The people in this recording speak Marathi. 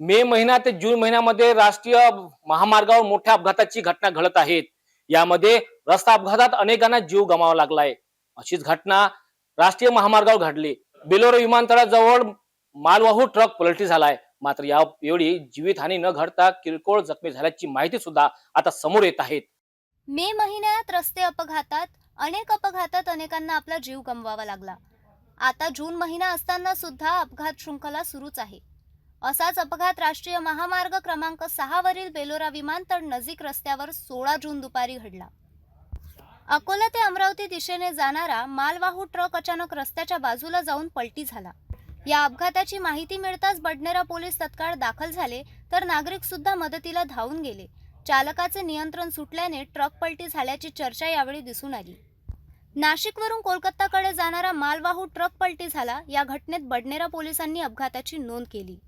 मे महिना ते जून महिन्यामध्ये राष्ट्रीय महामार्गावर मोठ्या अपघाताची घटना घडत आहेत. यामध्ये रस्ता अपघातात अनेकांना जीव गमावा लागलाय. अशीच घटना राष्ट्रीय महामार्गावर घडली. बेलोर विमानतळाजवळ मालवाहू ट्रक पलटी झालाय. मात्र या एवढी जीवितहानी न घडता किरकोळ जखमी झाल्याची माहिती सुद्धा आता समोर येत आहेत. मे महिन्यात रस्ते अपघातात अनेक अपघातात अनेकांना आपला जीव गमवावा लागला. आता जून महिना असताना सुद्धा अपघात शृंखला सुरूच आहे. असाच अपघात राष्ट्रीय महामार्ग क्रमांक सहावरील बेलोरा विमानतळ नजीक रस्त्यावर सोळा जून दुपारी घडला. अकोला ते अमरावती दिशेने जाणारा मालवाहू ट्रक अचानक रस्त्याच्या बाजूला जाऊन पलटी झाला. या अपघाताची माहिती मिळताच बडनेरा पोलीस तत्काळ दाखल झाले तर नागरिक सुद्धा मदतीला धावून गेले. चालकाचे नियंत्रण सुटल्याने ट्रक पलटी झाल्याची चर्चा यावेळी दिसून आली. नाशिकवरून कोलकाताकडे जाणारा मालवाहू ट्रक पलटी झाला. या घटनेत बडनेरा पोलिसांनी अपघाताची नोंद केली.